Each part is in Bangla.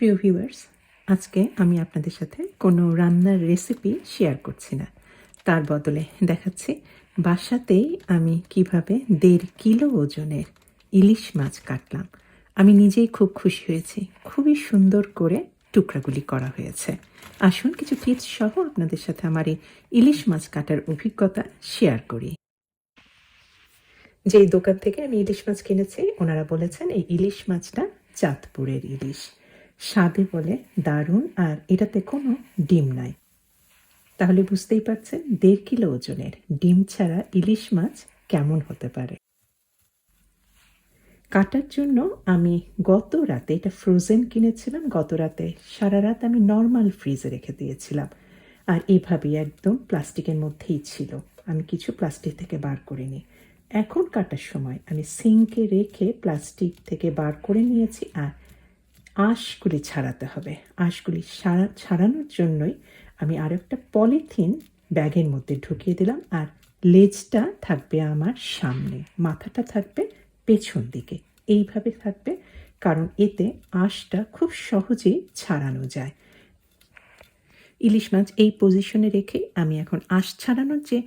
প্রিয় ভিউয়ার্স আজকে আমি আপনাদের সাথে কোনো রান্নার রেসিপি শেয়ার করছি না। তার বদলে দেখাচ্ছি বাসাতেই আমি কীভাবে দেড় কিলো ওজনের ইলিশ মাছ কাটলাম। আমি নিজেই খুব খুশি হয়েছি, খুবই সুন্দর করে টুকরাগুলি করা হয়েছে। আসুন কিছু টিপস সহ আপনাদের সাথে আমার এই ইলিশ মাছ কাটার অভিজ্ঞতা শেয়ার করি। যেই দোকান থেকে আমি ইলিশ মাছ কিনেছি, ওনারা বলেছেন এই ইলিশ মাছটা চাঁদপুরের ইলিশ। স্বাদে বলে দারুণ, আর এটাতে কোনো ডিম নাই। তাহলে বুঝতেই পারছেন দেড় কিলো ওজনের ডিম ছাড়া ইলিশ মাছ কেমন হতে পারে। কাটার জন্য আমি গত রাতে এটা ফ্রোজেন কিনেছিলাম, গত রাতে সারা রাত আমি নর্মাল ফ্রিজে রেখে দিয়েছিলাম। আর এভাবেই একদম প্লাস্টিকের মধ্যেই ছিল। আমি কিছু প্লাস্টিক থেকে বার করিনি। এখন কাটার সময় আমি সিঙ্কে রেখে প্লাস্টিক থেকে বার করে নিয়েছি, আর আঁশগুলি ছাড়াতে হবে। আঁশগুলি সারা, ছাড়ানোর জন্যই আমি আরও একটা পলিথিন ব্যাগের মধ্যে ঢুকিয়ে দিলাম আর লেজটা থাকবে আমার সামনে। মাথাটা থাকবে পেছন দিকে। এইভাবে থাকবে কারণ এতে আঁশটা খুব সহজেই ছাড়ানো যায়। ইলিশ মাছ এই পজিশনে রেখে আমি এখন আঁশ ছাড়ানোর যে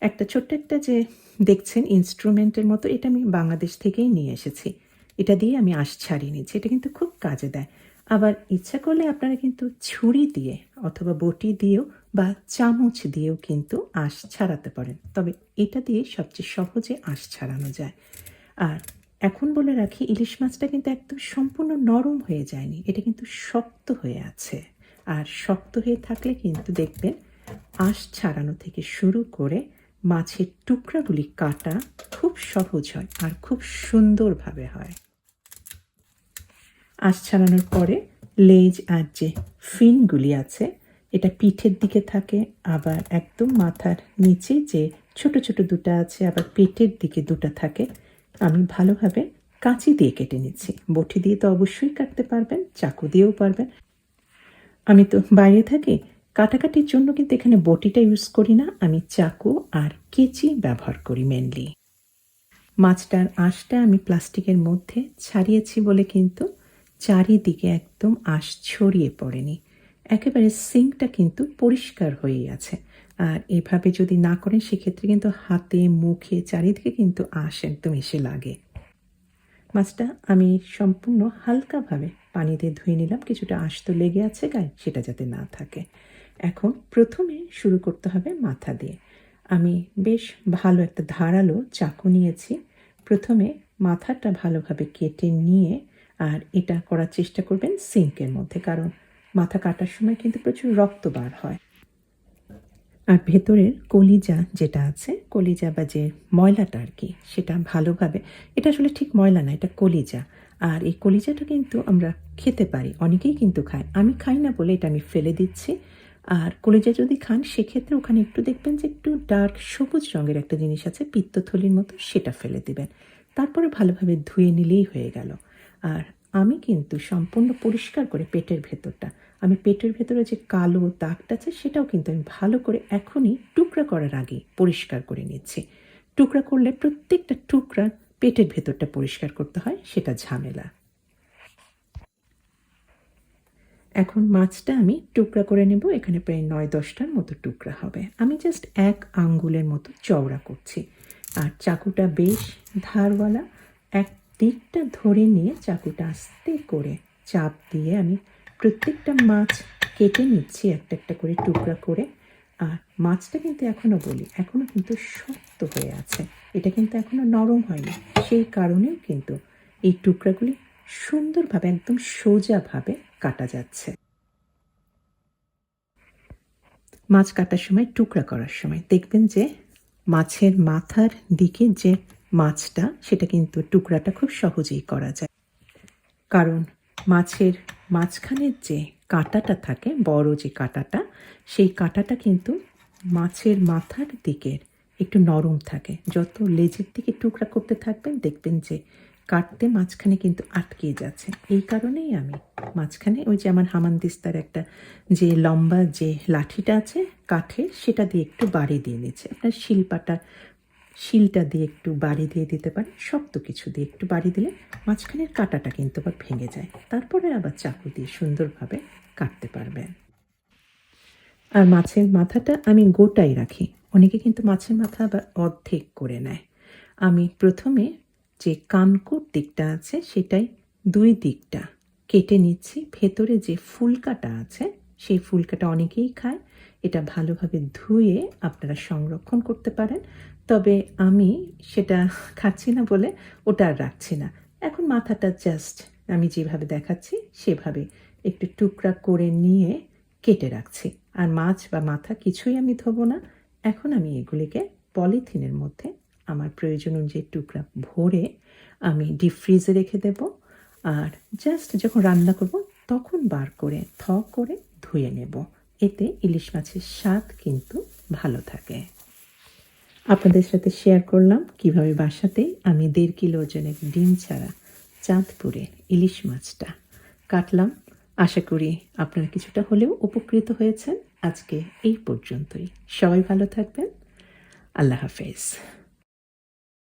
একটা ছোট্ট একটা যে দেখছেন ইনস্ট্রুমেন্টের মতো এটা আমি বাংলাদেশ থেকেই নিয়ে এসেছি। এটা দিয়ে আমি আঁশ ছাড়িয়ে নিচ্ছি। এটা কিন্তু খুব কাজে দেয়। আবার ইচ্ছা করলে আপনারা কিন্তু ছুরি দিয়ে অথবা বটি দিয়েও বা চামচ দিয়েও কিন্তু আঁশ ছাড়াতে পারেন। তবে এটা দিয়ে সবচেয়ে সহজে আঁশ ছাড়ানো যায়। আর এখন বলে রাখি, ইলিশ মাছটা কিন্তু একদম সম্পূর্ণ নরম হয়ে যায়নি। এটা কিন্তু শক্ত হয়ে আছে। আর শক্ত হয়ে থাকলে কিন্তু দেখবেন আঁশ ছাড়ানো থেকে শুরু করে মাছের টুকরাগুলি কাটা খুব সহজ হয় আর খুব সুন্দরভাবে হয়। আঁশ ছাড়ানোর পরে লেজ আর যে ফিনগুলি আছে, এটা পিঠের দিকে থাকে, আবার একদম মাথার নিচে যে ছোট ছোট দুটো আছে, আবার পেটের দিকে দুটো থাকে। আমি ভালোভাবে কাঁচি দিয়ে কেটে নিচ্ছি। বটি দিয়ে তো অবশ্যই কাটতে পারবেন, চাকু দিয়েও পারবেন। আমি তো বাইরে থাকি, কাটাকাটির জন্য কিন্তু এখানে বটিটা ইউজ করি না, আমি চাকু আর কেচি ব্যবহার করি মেনলি মাছটার আঁশটা আমি প্লাস্টিকের মধ্যে ছাড়িয়েছি বলে কিন্তু চারিদিকে একদম আঁশ ছড়িয়ে পড়েনি। একেবারে সিঙ্কটা কিন্তু পরিষ্কার হয়েই আছে। আর এভাবে যদি না করেন, সেক্ষেত্রে কিন্তু হাতে, মুখে, চারিদিকে কিন্তু আঁশ একদম এসে লাগে। মাছটা আমি সম্পূর্ণ হালকাভাবে পানি দিয়ে ধুয়ে নিলাম। কিছুটা আঁশ তো লেগে আছে গায়ে, সেটা যাতে না থাকে। এখন প্রথমে শুরু করতে হবে মাথা দিয়ে। আমি বেশ ভালো একটা ধারালো চাকু নিয়েছি। প্রথমে মাথাটা ভালোভাবে কেটে নিয়ে আর এটা করার চেষ্টা করবেন সিঙ্কের মধ্যে, কারণ মাথা কাটার সময় কিন্তু প্রচুর রক্ত বার হয়। আর ভেতরের কলিজা যেটা আছে, কলিজা বা যে ময়লাটা আর কি, সেটা ভালোভাবে, এটা আসলে ঠিক ময়লা না, এটা কলিজা। আর এই কলিজাটা কিন্তু আমরা খেতে পারি, অনেকেই কিন্তু খায়। আমি খাই না বলে এটা আমি ফেলে দিচ্ছি। আর কলিজা যদি খান, সেক্ষেত্রে ওখানে একটু দেখবেন যে একটু ডার্ক সবুজ রঙের একটা জিনিস আছে, পিত্তথলির মতো, সেটা ফেলে দিবেন। তারপরে ভালোভাবে ধুয়ে নিলেই হয়ে গেল। আর আমি কিন্তু সম্পূর্ণ পরিষ্কার করে পেটের ভেতরটা। আমি পেটের ভেতরে যে কালো দাগটা আছে, সেটাও কিন্তু আমি ভালো করে এখনই টুকরা করার আগে পরিষ্কার করে নিচ্ছি। টুকরা করলে প্রত্যেকটা টুকরা পেটের ভেতরটা পরিষ্কার করতে হয়, সেটা ঝামেলা। এখন মাছটা আমি টুকরা করে নেব, এখানে প্রায় নয় দশটার মতো টুকরা হবে। আমি জাস্ট এক আঙ্গুলের মতো চওড়া করছি। আর চাকুটা বেশ ধারওয়ালা, এক দিকটা ধরে নিয়ে চাকুটা আস্তে করে চাপ দিয়ে আমি প্রত্যেকটা মাছ কেটে নিচ্ছি, একটা একটা করে টুকরা করে। আর মাছটা কিন্তু এখনও বলি এখনও কিন্তু শক্ত হয়ে আছে। এটা কিন্তু এখনও নরম হয়নি। সেই কারণেও কিন্তু এই টুকরাগুলি সুন্দরভাবে, একদম সোজাভাবে কাটা যাচ্ছে। মাছ কাটার সময়, টুকরা করার সময় দেখবেন যে মাছের মাথার দিকে যে মাছটা, সেটা কিন্তু টুকরাটা খুব সহজেই করা যায়। কারণ মাছের মাঝখানের যে কাঁটাটা থাকে, বড় যে কাঁটাটা, সেই কাঁটাটা কিন্তু মাছের মাথার দিকের একটু নরম থাকে। যত লেজের দিকে টুকরা করতে থাকবেন, দেখবেন যে কাটতে মাঝখানে কিন্তু আটকে যাচ্ছে। এই কারণেই আমি মাঝখানে ওই যে আমার হামানদিস্তার একটা যে লম্বা যে লাঠিটা আছে, কাঠের, সেটা দিয়ে একটু বাড়ি দিয়ে নিচ্ছে। আপনার শিল্পাটা শিলটা দিয়ে একটু বাড়ি দিয়ে দিতে পারেন শক্ত কিছু দিয়ে একটু বাড়ি দিলে মাঝখানের কাঁটাটা কিন্তু আবার ভেঙে যায়। তারপরে আবার চাকু দিয়ে সুন্দরভাবে কাটতে পারবেন। আর মাছের মাথাটা আমি গোটাই রাখি। অনেকে কিন্তু মাছের মাথা আবার অর্ধেক করে নেয়। আমি প্রথমে যে কানকুর দিকটা আছে সেটাই দুই দিকটা কেটে নিচ্ছি। ভেতরে যে ফুলকাটা আছে সেই ফুলকাটা অনেকেই খায়। এটা ভালোভাবে ধুয়ে আপনারা সংরক্ষণ করতে পারেন। তবে আমি সেটা খাচ্ছি না বলে ওটা আর রাখছি না। এখন মাথাটা জাস্ট আমি যেভাবে দেখাচ্ছি, সেভাবে একটু টুকরা করে নিয়ে কেটে রাখছি। আর মাছ বা মাথা কিছুই আমি ধোবো না। এখন আমি এগুলিকে পলিথিনের মধ্যে আমার প্রয়োজন অনুযায়ী টুকরা ভরে আমি ডিপ ফ্রিজে রেখে দেব। আর জাস্ট যখন রান্না করব, তখন বার করে, থ করে ধুয়ে নেব। এতে ইলিশ মাছের স্বাদ কিন্তু ভালো থাকে। আপনাদের সাথে শেয়ার করলাম কীভাবে বাসাতে আমি দেড় কিলো ওজনের ডিম ছাড়া চাঁদপুরে ইলিশ মাছটা কাটলাম। আশা করি আপনারা কিছুটা হলেও উপকৃত হয়েছেন। আজকে এই পর্যন্তই। সবাই ভালো থাকবেন। আল্লাহ হাফেজ।